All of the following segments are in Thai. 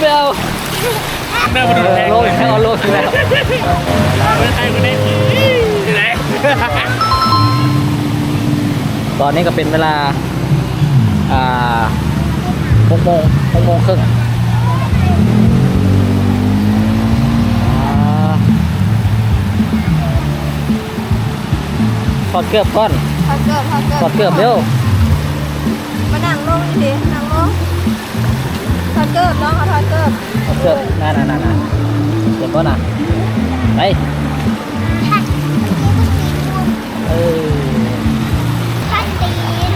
ไม่เอาเนื้อมันโดนแทงโลกเลยเอาโลกแล้วไม่ใช่คนนี้ที่ไหนตอนนี้ก็เป็นเวลา อ่าหกโมงหกโมงครึ่งอ่าถอดเกือบก่อนพอเกิดพอเกิดถอดเกือบเร็ว กิดน้องเขาพอเกิดถอดเกือบนั่นนั่นนั่นเกือบก่อนนะไปเออพัดตีน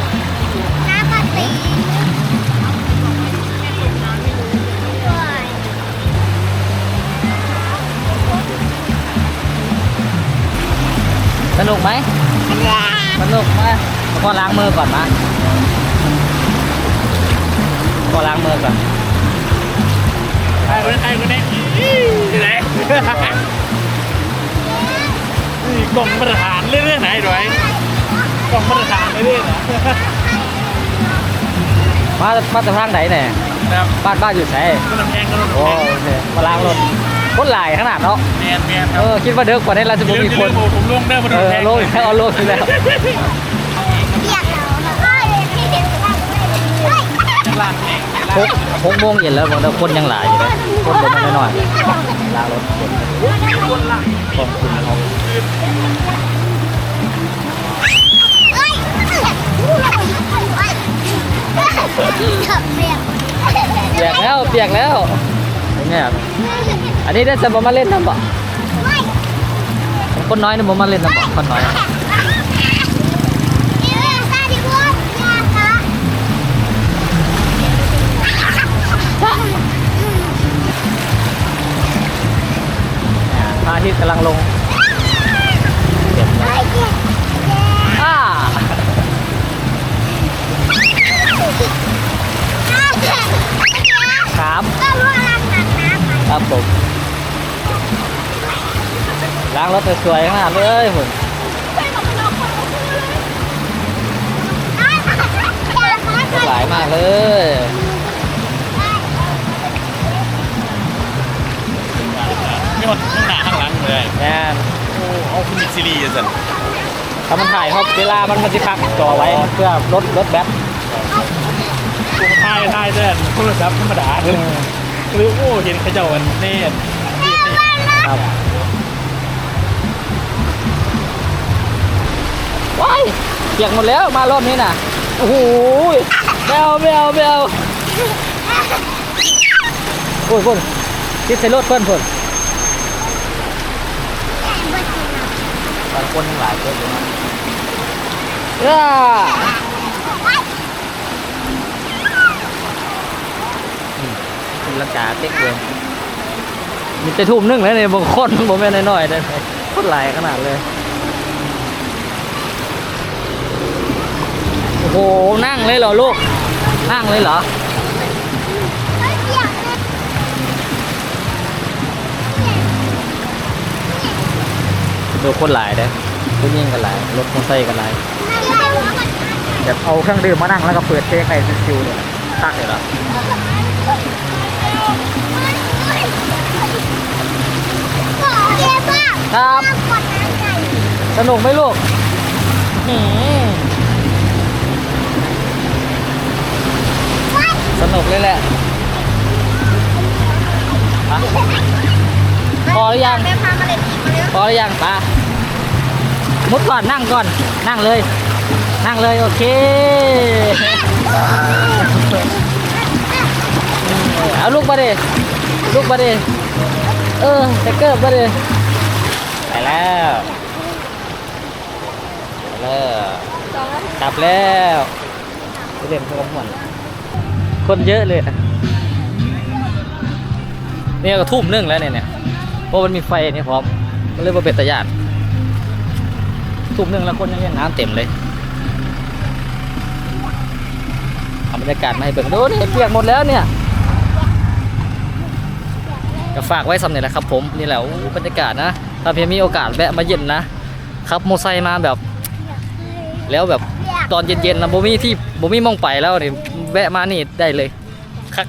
น้ำพัดตีนสนุกไหมสนุกไหมขอล้างมือก่อนมาขอล้างมือก่อน ใครคนนี้ใครคนนี้ที่ไหนนี่กล่องมาตรฐานเรื่องไหนด้วยกล่องมาตรฐานเรื่องนะมามาจากทางไหนเนี่ยนะครับบ้านบ้านอยู่ไหนก็น้ำแข็งก็น้ำโอ้แข็งโอเคมาล้างรถคนหลายขนาดเนาะแมนแมนคเอรับอคิดว่าเด็กกว่านี้เราจะเดี๋ยวมีเดี๋ยวคนผมลงเนื้อมันเอโดนอแทงโลกแล้วเอาโลกแล้วอยากเราก็เลยที่เด็กว่าเลยลากเองหก หกโมงเย็นแล้วบางทีคนยังหลายอยู่เลยคนเดินมาหน่อยล้างรถคนคนคุณเขาเอ้ยเปียกเปียกแล้วเปียกแล้วเนี่ยอันนี้ได้จะมาเล่นน้ำบ่คนน้อยนี่ผมมาเล่นน้ำบ่คนน้อย ระอาทิตย์กำลังลงเก็บนะอ่าครับครับผมล้างรถสวยๆขนาดเลยผมหลายมากเลยนี่มันข้างหน้าข้างหลัง เลยแน่นโอ้เอาคุณซีรีส์สันถ้ามันถ่ายเขาเวลามันมันจะพักจอไว้เพื่อลดลดแบตกูถ่ายถ่ายแต่โทรศัพท์ธรรมดาเลยหรือโอ้เห็นเขาเจ้าวันเน่นครับว้ายเปียกหมดแล้วมารอบนี้น่ะโอ้โหไม่เอาไม่เอาไม่เอาโอ้ยคนคิดใส่รถเพิ่นเพิ่นบาง คนหลายคนอยู่นะย่าอืมตีลังกาเต็กเลยมีแต่ทุ่มนึงแล้วเนี่ยบางคนผมแม่นน้อยๆได้โคตรหลายขนาดเลย โอ้โห นั่งเลยเหรอลูก นั่งเลยเหรอ ดูคนหลายเด้อคนยิ่งกันหลาย รถมอเตอร์ไซค์กันหลายแบบเอาเครื่องดื่มมานั่งแล้วก็เปิดเพลงให้ชิวๆเลยตักเลยเหรอครับ สนุกไหมลูกหืมสนุกเลยแหละอะพอหรือยังแม่พามาเล่นอีกมาเร็วพอหรือยังตา มุดก่อนนั่งก่อนนั่งเลย นั่งเลยโอเค เอาลูกมาดิลูกมาดิเออจะเกิบมาดิไปแล้วไปแล้วกลับแล้วไปเล่นพวกหมดคนเยอะเลยเนี่ยก็ทุ่มหนึ่งแล้วเนี่ยเนี่ยเพราะมันมีไฟนี่พร้อมมันเลยว่าเป็นตะยาน ทุ่มหนึ่งแล้วคนยังยังน้ำเต็มเลยเอาบรรยากาศมาให้เบิ่งดูนี่เปียกหมดแล้วเนี่ยก็ฝากไว้สำเร็จแล้วครับผมนี่แหละบรรยากาศนะถ้าเพียงมีโอกาสแวะมาเย็นนะขับมอไซค์มาแบบ แล้วแบบตอนเย็นๆนะบ่มีที่บ่มีหมองไปแล้วนี่แวะมานี่ได้เลยคัก